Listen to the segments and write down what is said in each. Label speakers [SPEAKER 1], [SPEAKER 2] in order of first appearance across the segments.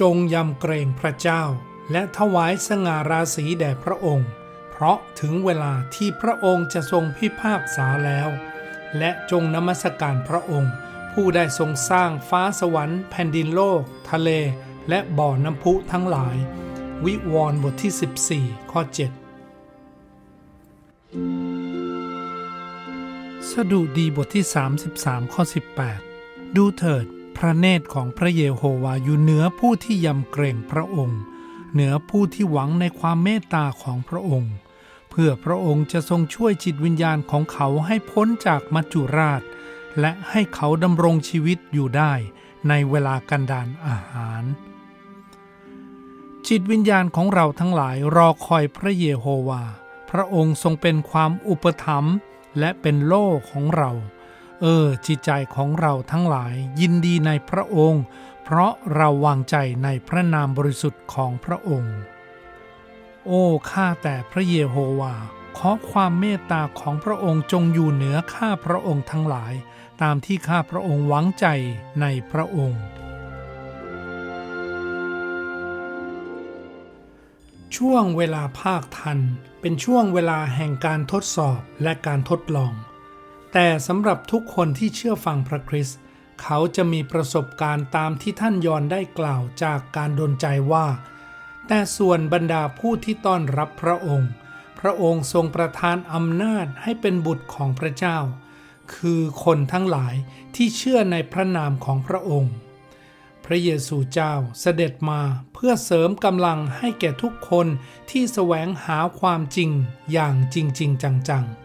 [SPEAKER 1] จงยำเกรงพระเจ้า และถวายสง่าราศีแด่พระองค์ เพราะถึงเวลาที่พระองค์จะทรงพิพากษาแล้ว และจงนมัสการพระองค์ ผู้ได้ทรงสร้างฟ้าสวรรค์แผ่นดินโลก ทะเล และบ่อน้ำพุทั้งหลาย วิวรณ์บทที่ 14 ข้อ 7 สดุดีบทที่ 33 ข้อ 18 ดูเถิด พระเนตรของพระเยโฮวาอยู่เหนือผู้ที่ยำเกรงพระองค์ เหนือผู้ที่หวังในความเมตตาของพระองค์ เพื่อพระองค์จะทรงช่วยจิตวิญญาณของเขาให้พ้นจากมัจจุราช และให้เขาดำรงชีวิตอยู่ได้ในเวลากันดานอาหาร จิตวิญญาณของเราทั้งหลายรอคอยพระเยโฮวา พระองค์ทรงเป็นความอุปถัมภ์และเป็นโล่ของเรา เออ จิตใจของเราทั้งหลายยินดีในพระองค์ เพราะเราวางใจในพระนามบริสุทธิ์ของพระองค์ โอ้ข้าแต่พระเยโฮวา ขอความเมตตาของพระองค์จงอยู่เหนือข้าพระองค์ทั้งหลาย ตามที่ข้าพระองค์หวังใจในพระองค์ ช่วงเวลาภาคทันเป็นช่วงเวลาแห่งการทดสอบและการทดลอง แต่สำหรับทุกคนที่เชื่อฟังพระคริสต์เขาจะมีประสบการณ์ตามที่ท่านยอนได้กล่าวจากการดนใจว่า แต่ส่วนบรรดาผู้ที่ต้อนรับพระองค์ พระองค์ทรงประทานอำนาจให้เป็นบุตรของพระเจ้า คือคนทั้งหลายที่เชื่อในพระนามของพระองค์ พระเยซูเจ้าเสด็จมาเพื่อเสริมกำลังให้แก่ทุกคนที่แสวงหาความจริงอย่างจริงๆจังๆ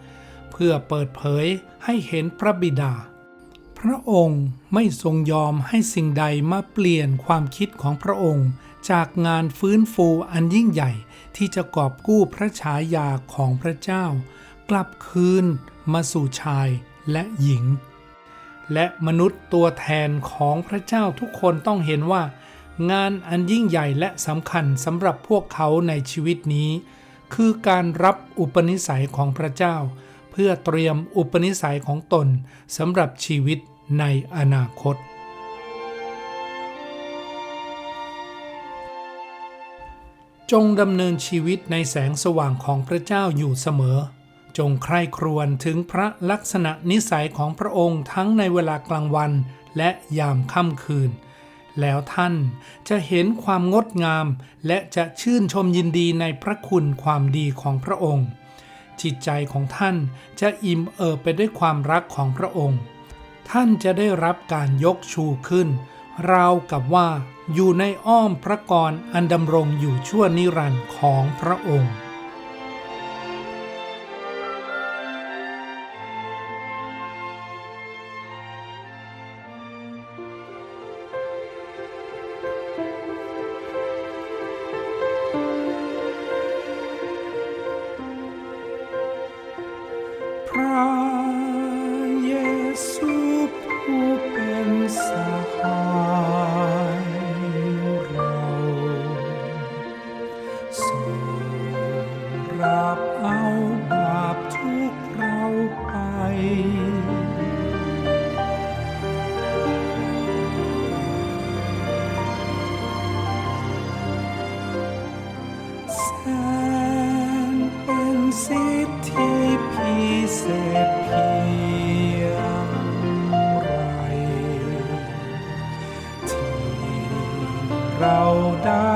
[SPEAKER 1] พื่อเปิดเผยให้เห็นพระบิดา พระองค์ไม่ทรงยอมให้สิ่งใดมาเปลี่ยนความคิดของพระองค์ จากงานฟื้นฟูอันยิ่งใหญ่ที่จะกอบกู้พระฉายาของพระเจ้า กลับคืนมาสู่ชายและหญิง และมนุษย์ตัวแทนของพระเจ้าทุกคนต้องเห็นว่า งานอันยิ่งใหญ่และสำคัญสำหรับพวกเขาในชีวิตนี้ คือการรับอุปนิสัยของพระเจ้า พื่อเตรียมอุปนิสัยของตนสำหรับชีวิตในอนาคต จงดำเนินชีวิตในแสงสว่างของพระเจ้าอยู่เสมอ จงใคร่ครวญถึงพระลักษณะนิสัยของพระองค์ทั้งในเวลากลางวันและยามค่ำคืน แล้วท่านจะเห็นความงดงามและจะชื่นชมยินดีในพระคุณความดีของพระองค์ จิตใจของท่านจะอิ่มเอิบไปด้วยความรักของพระองค์ ท่านจะได้รับการยกชูขึ้น ราวกับว่าอยู่ในอ้อมพระกรอันดำรงอยู่ชั่วนิรันดร์ของพระองค์ พ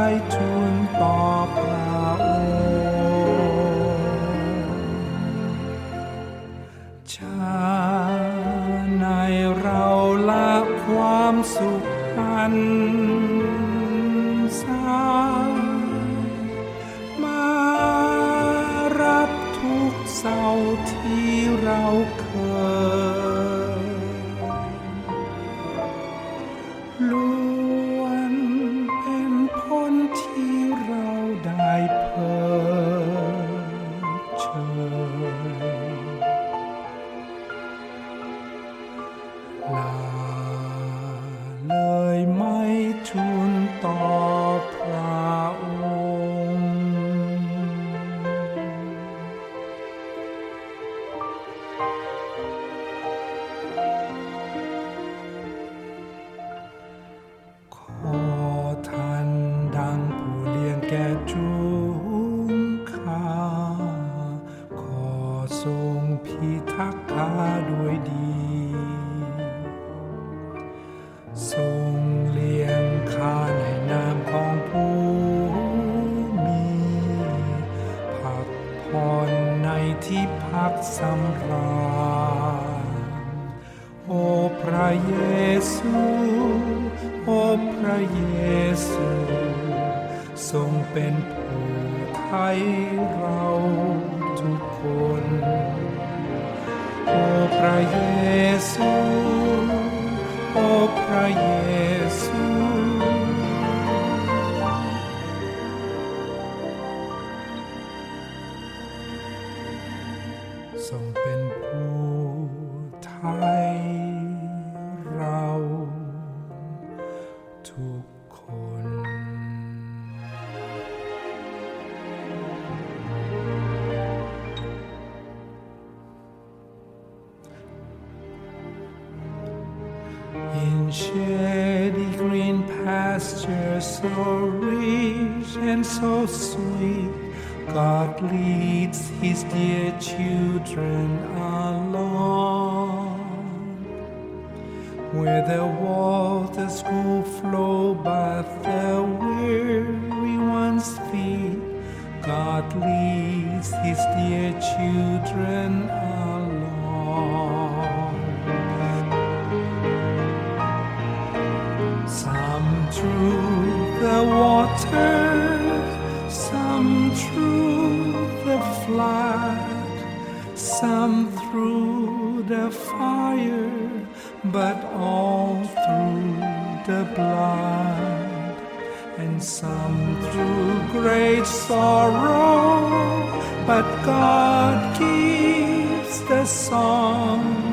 [SPEAKER 1] ไระเยซู โอ้พระเยซู ทรงเป็นผู้ไทยเราทุกคน โอ้พระเยซู โอ้พระเย Shady green pastures so rich and so sweet, God leads his dear children along. Where the waters go flow by the water, some through the flood, some through the fire, but all through the blood, and some through great sorrow, but God keeps the song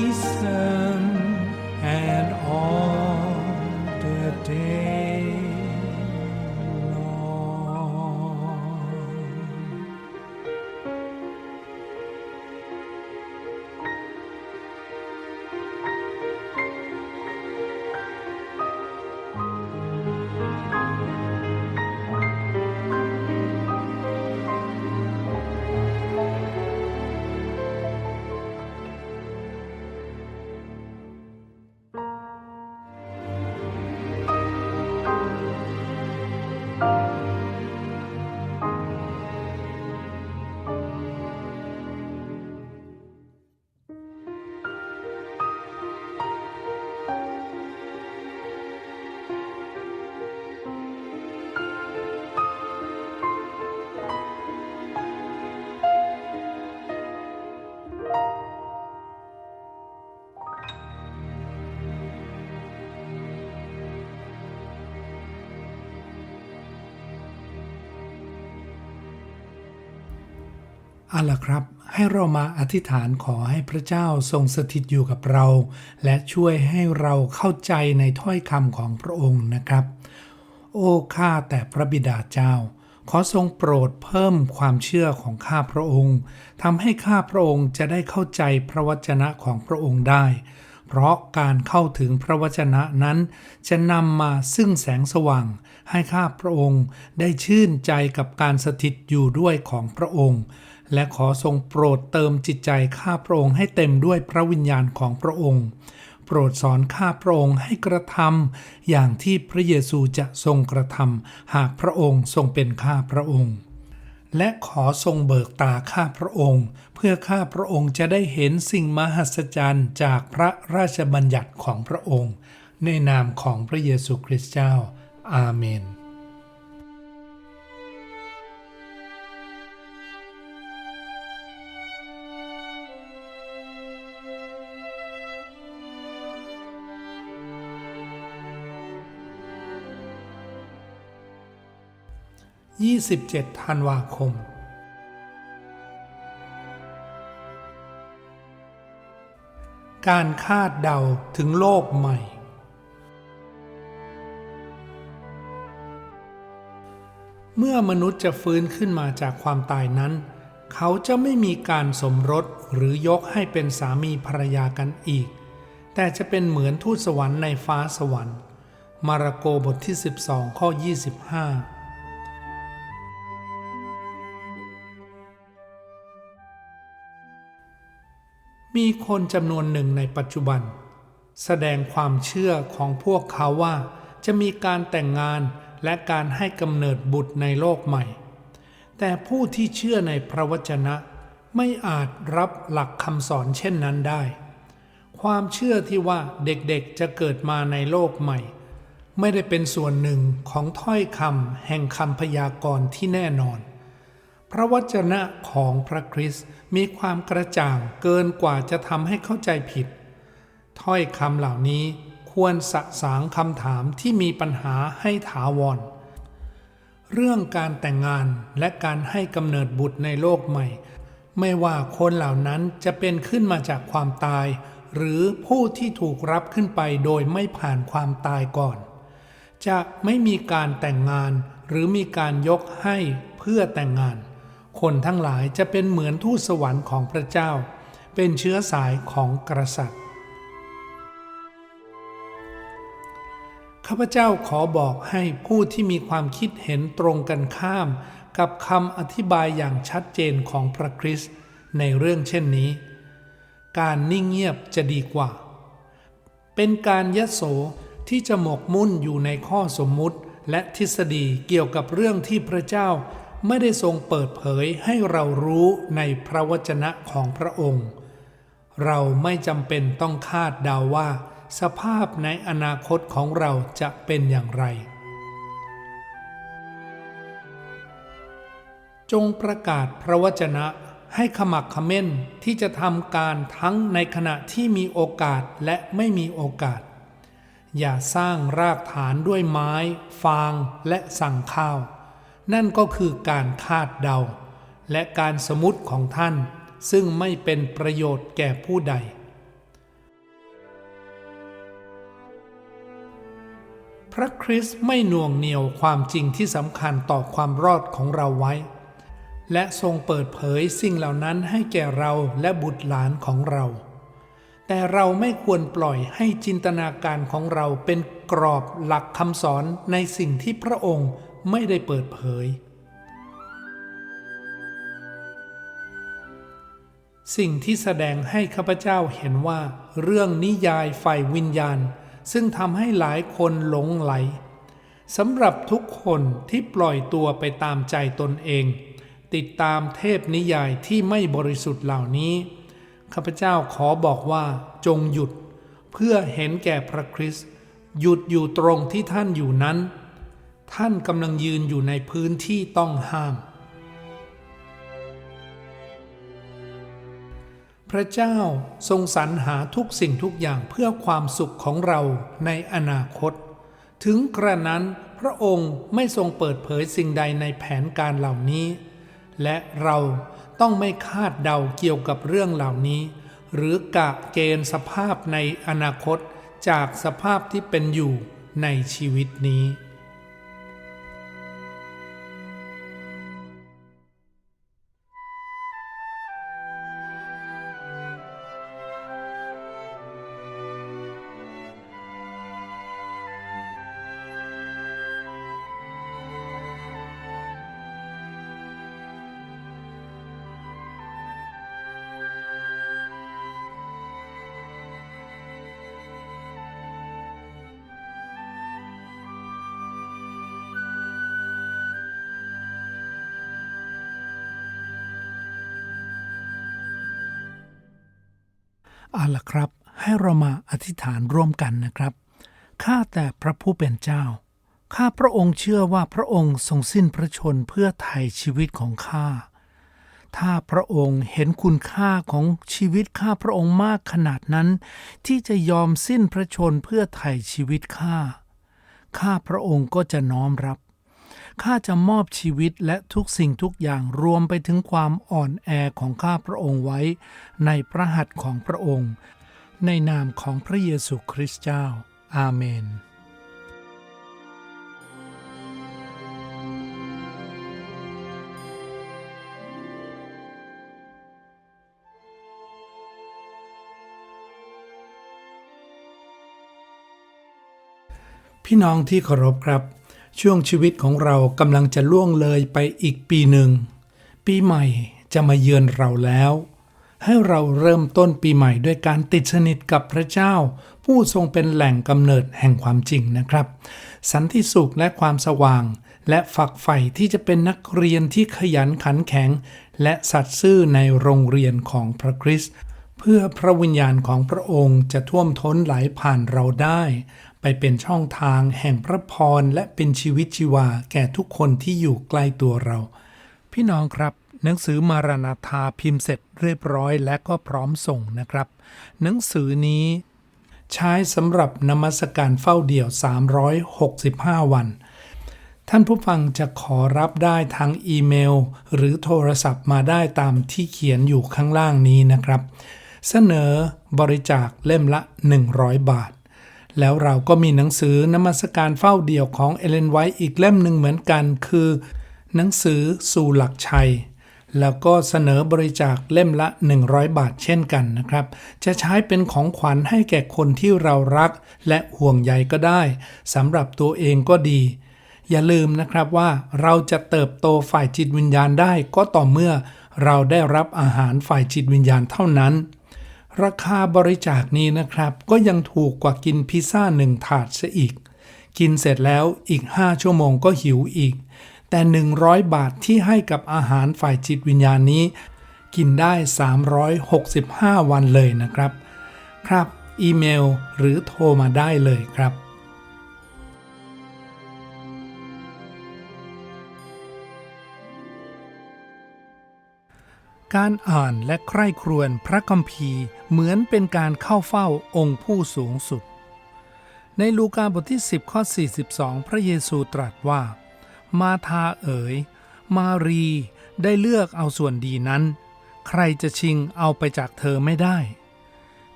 [SPEAKER 1] season and all the day เอาล่ะครับ ให้เรามาอธิษฐานขอให้พระเจ้าทรงสถิตอยู่กับเรา และช่วยให้เราเข้าใจในถ้อยคำของพระองค์นะครับ โอ้ข้าแต่พระบิดาเจ้า ขอทรงโปรดเพิ่มความเชื่อของข้าพระองค์ทำให้ข้าพระองค์จะได้เข้าใจพระวจนะของพระองค์ได้ เพราะการเข้าถึงพระวจนะนั้น จะนำมาซึ่งแสงสว่าง ให้ข้าพระองค์ได้ชื่นใจกับการสถิตอยู่ด้วยของพระองค์ และขอทรงโปรดเติมจิตใจข้าพระองค์ให้เต็มด้วยพระวิญญาณของพระองค์ โปรดสอนข้าพระองค์ให้กระทำอย่างที่พระเยซูจะทรงกระทำหากพระองค์ทรงเป็นข้าพระองค์ และขอทรงเบิกตาข้าพระองค์ เพื่อข้าพระองค์จะได้เห็นสิ่งมหัศจรรย์จากพระราชบัญญัติของพระองค์ ในนามของพระเยซูคริสต์เจ้า อาเมน 27 ธันวาคม การคาดเดาถึงโลกใหม่ เมื่อมนุษย์จะฟื้นขึ้นมาจากความตายนั้น เขาจะไม่มีการสมรสหรือยกให้เป็นสามีภรรยากันอีก แต่จะเป็นเหมือนทูตสวรรค์ในฟ้าสวรรค์ มาระโกบทที่ 12 ข้อ 25 มีคนจำนวนหนึ่งในปัจจุบัน แสดงความเชื่อของพวกเขาว่า จะมีการแต่งงานและการให้กำเนิดบุตรในโลกใหม่ แต่ผู้ที่เชื่อในพระวจนะไม่อาจรับหลักคำสอนเช่นนั้นได้ ความเชื่อที่ว่าเด็กๆจะเกิดมาในโลกใหม่ ไม่ได้เป็นส่วนหนึ่งของถ้อยคำแห่งคำพยากรณ์ที่แน่นอน พระวจนะของพระคริสต์มีความกระจ่างเกินกว่าจะทำให้เข้าใจผิด ถ้อยคำเหล่านี้ควรสะสางคำถามที่มีปัญหาให้ถาวร เรื่องการแต่งงานและการให้กำเนิดบุตรในโลกใหม่ ไม่ว่าคนเหล่านั้นจะเป็นขึ้นมาจากความตาย หรือผู้ที่ถูกรับขึ้นไปโดยไม่ผ่านความตายก่อน จะไม่มีการแต่งงานหรือมีการยกให้เพื่อแต่งงาน คนทั้งหลายจะเป็นเหมือนทูตสวรรค์ของพระเจ้า เป็นเชื้อสายของกษัตริย์ ข้าพเจ้าขอบอกให้ผู้ที่มีความคิดเห็นตรงกันข้าม กับคำอธิบายอย่างชัดเจนของพระคริสต์ในเรื่องเช่นนี้ การนิ่งเงียบจะดีกว่า เป็นการยโสที่จะหมกมุ่นอยู่ในข้อสมมุติและทฤษฎีเกี่ยวกับเรื่องที่พระเจ้า ไม่ได้ทรงเปิดเผยให้เรารู้ในพระวจนะของพระองค์ เราไม่จำเป็นต้องคาดเดาว่า สภาพในอนาคตของเราจะเป็นอย่างไร จงประกาศพระวจนะให้ขมักขม้นที่จะทำการทั้งในขณะที่มีโอกาสและไม่มีโอกาส อย่าสร้างรากฐานด้วยไม้ ฟางและสั่งข้าว นั่นก็คือการคาดเดา และการสมมติของท่าน ซึ่งไม่เป็นประโยชน์แก่ผู้ใด พระคริสต์ไม่น่วงเหนี่ยวความจริงที่สำคัญต่อความรอดของเราไว้ และทรงเปิดเผยสิ่งเหล่านั้นให้แก่เราและบุตรหลานของเรา แต่เราไม่ควรปล่อยให้จินตนาการของเราเป็นกรอบหลักคำสอนในสิ่งที่พระองค์ ไม่ได้เปิดเผย สิ่งที่แสดงให้ข้าพเจ้าเห็นว่า เรื่องนิยายฝ่ายวิญญาณ ซึ่งทำให้หลายคนหลงไหลสำหรับทุกคนที่ปล่อยตัวไปตามใจตนเอง ติดตามเทพนิยายที่ไม่บริสุทธิ์เหล่านี้ข้าพเจ้าขอบอกว่าจงหยุด เพื่อเห็นแก่พระคริสต์หยุดอยู่ตรงที่ท่านอยู่นั้น ท่านกำลังยืนอยู่ในพื้นที่ต้องห้าม พระเจ้าทรงสรรหาทุกสิ่งทุกอย่างเพื่อความสุขของเราในอนาคต ถึงกระนั้นพระองค์ไม่ทรงเปิดเผยสิ่งใดในแผนการเหล่านี้ และเราต้องไม่คาดเดาเกี่ยวกับเรื่องเหล่านี้ หรือกะเกณฑ์สภาพในอนาคตจากสภาพที่เป็นอยู่ในชีวิตนี้ เอาละครับ ให้เรามาอธิษฐานร่วมกันนะครับข้าแต่พระผู้เป็นเจ้า ข้าพระองค์เชื่อว่าพระองค์ทรงสิ้นพระชนเพื่อไถ่ชีวิตของข้า ถ้าพระองค์เห็นคุณค่าของชีวิตข้าพระองค์มากขนาดนั้น ที่จะยอมสิ้นพระชนเพื่อไถ่ชีวิตข้า ข้าพระองค์ก็จะน้อมรับ ข้าจะมอบชีวิตและทุกสิ่งทุกอย่างรวมไปถึงความอ่อนแอของข้าพระองค์ไว้ ในพระหัตถ์ของพระองค์ ในนามของพระเยซูคริสต์เจ้า อาเมนพี่น้องที่เคารพครับ ช่วงชีวิตของเรากำลังจะล่วงเลยไปอีกปีหนึ่ง ปีใหม่จะมาเยือนเราแล้ว ให้เราเริ่มต้นปีใหม่ด้วยการติดสนิทกับพระเจ้า ผู้ทรงเป็นแหล่งกำเนิดแห่งความจริงนะครับ สันติสุขและความสว่าง และฝักใฝ่ที่จะเป็นนักเรียนที่ขยันขันแข็ง และสัตย์ซื่อในโรงเรียนของพระคริสต์ เพื่อพระวิญญาณของพระองค์จะท่วมท้นไหลผ่านเราได้ ไปเป็นช่องทางแห่งพระพรและเป็นชีวิตชีวาแก่ทุกคนที่อยู่ใกล้ตัวเรา พี่น้องครับหนังสือมารานาธาพิมพ์เสร็จเรียบร้อยและก็พร้อมส่งนะครับ หนังสือนี้ ใช้สำหรับนมัสการเฝ้าเดี่ยว 365 วัน ท่านผู้ฟังจะขอรับได้ทางอีเมล หรือโทรศัพท์มาได้ตามที่เขียนอยู่ข้างล่างนี้นะครับ เสนอบริจาคเล่มละ 100 บาท แล้วเราก็มีหนังสือนมัสการเฝ้าเดี่ยวของเอเลนไวท์อีกเล่มหนึ่งเหมือนกันคือ หนังสือสู่หลักชัย แล้วก็เสนอบริจาคเล่มละ 100 บาทเช่นกันนะครับ จะใช้เป็นของขวัญให้แก่คนที่เรารักและห่วงใยก็ได้สำหรับตัวเองก็ดีอย่าลืมนะครับว่าเราจะเติบโตฝ่ายจิตวิญญาณได้ก็ต่อเมื่อเราได้รับอาหารฝ่ายจิตวิญญาณเท่านั้น ราคาบริจาคนี้นะครับ ก็ยังถูกกว่ากินพิซซ่าหนึ่งถาดซะอีก กินเสร็จแล้วอีก 5 ชั่วโมงก็หิวอีก แต่ 100 บาทที่ให้กับอาหารฝ่ายจิตวิญญาณนี้ กินได้ 365 วันเลยนะครับ ครับ อีเมลหรือโทรมาได้เลยครับ การอ่านและใคร่ครวญพระคัมภีร์เหมือนเป็นการเข้าเฝ้าองค์ผู้สูงสุด ในลูกาบทที่ 10 ข้อ 42 พระเยซูตรัสว่า มาทาเอ๋ย มารีได้เลือกเอาส่วนดีนั้น ใครจะชิงเอาไปจากเธอไม่ได้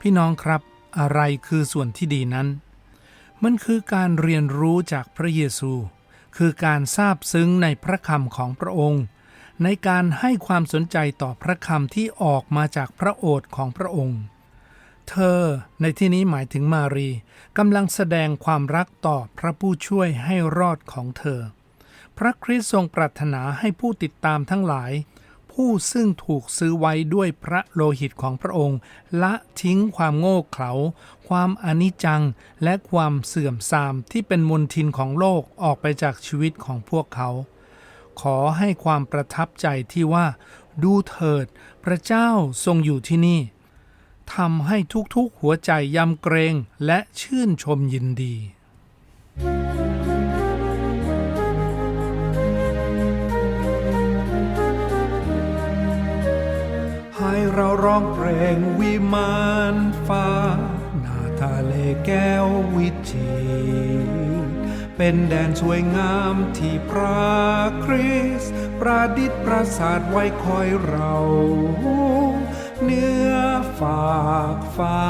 [SPEAKER 1] พี่น้องครับอะไรคือส่วนที่ดีนั้น มันคือการเรียนรู้จากพระเยซู คือการทราบซึ้งในพระคำของพระองค์ ในการให้ความสนใจต่อพระคำที่ออกมาจากพระโอษฐ์ของพระองค์ เธอในที่นี้หมายถึงมารีกำลังแสดงความรักต่อพระผู้ช่วยให้รอดของเธอ พระคริสต์ทรงปรารถนาให้ผู้ติดตามทั้งหลาย ผู้ซึ่งถูกซื้อไว้ด้วยพระโลหิตของพระองค์ ละทิ้งความโง่เขลา ความอนิจจัง และความเสื่อมทรามที่เป็นมลทินของโลกออกไปจากชีวิตของพวกเขา ขอให้ความประทับใจที่ว่า ดูเถิด พระเจ้าทรงอยู่ที่นี่ทำให้ทุกๆหัวใจยำเกรงและชื่นชมยินดี ให้เราร้องเพลงวิมานฟ้า หน้าทะเลแก้ววิจิตรเป็นแดนสวยงามที่พระ คริสประดิษฐ์ปราสาทไว้คอยเรา เนื้อฝากฟ้า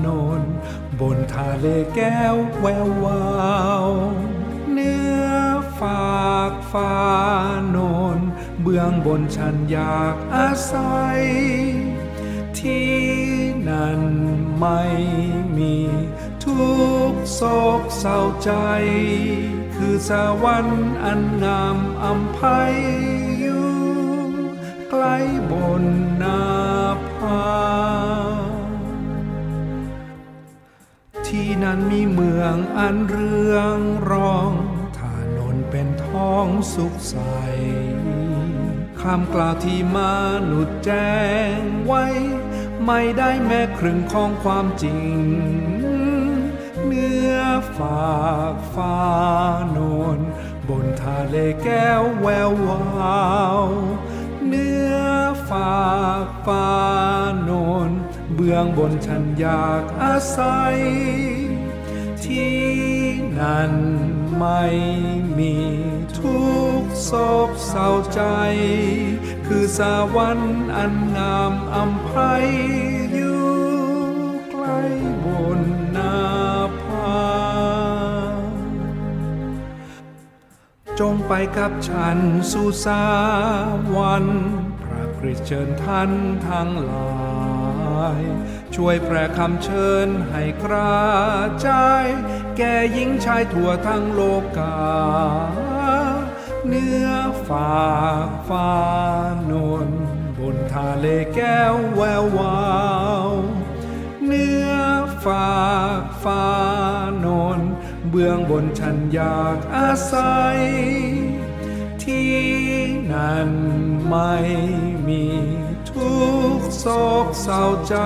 [SPEAKER 1] โนน บนทะเลแก้วแวววาวเนื้อฝากฟ้าโนน เบื้องบนฉันอยากอาศัย ที่นั่นไม่มีทุกโศกเศร้าใจ คือสวรรค์อันงามอำไพอยู่ใกล้บนนาผาที่นั้นมีเมืองอันเรืองรองถนนเป็นท้องสุขใสคำกล่าวที่มนุษย์แจ้งไว้ ไม่ได้แม้ครึ่งของความจริง ฝากฟ้าโนนบนทะเลแก้วแวววาวเนื้อฝากฟ้าโนนเบื้องบนฉันอยากอาศัย ที่นั่นไม่มีทุกโศกเศร้าใจ คือสวรรค์อันงามอำไพอยู่ จงไปกับฉันสู่สวรรค์พระคริสเชิญท่านทั้งหลาย
[SPEAKER 2] ช่วยแผ่คำเชิญให้กระจาย แก่หญิงชายทั่วทั้งโลกา เนื้อฝากฟ้านวลบนทะเลแก้วแวววาว เนื้อฝากฟ้านน เบื้องบนฉันอยากอาศัย ที่นั่นไม่มีทุกโศกเศร้าใจ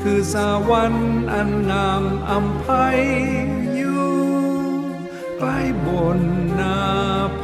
[SPEAKER 2] คือสวรรค์อันงามอำไพอยู่ใกล้บนนาพา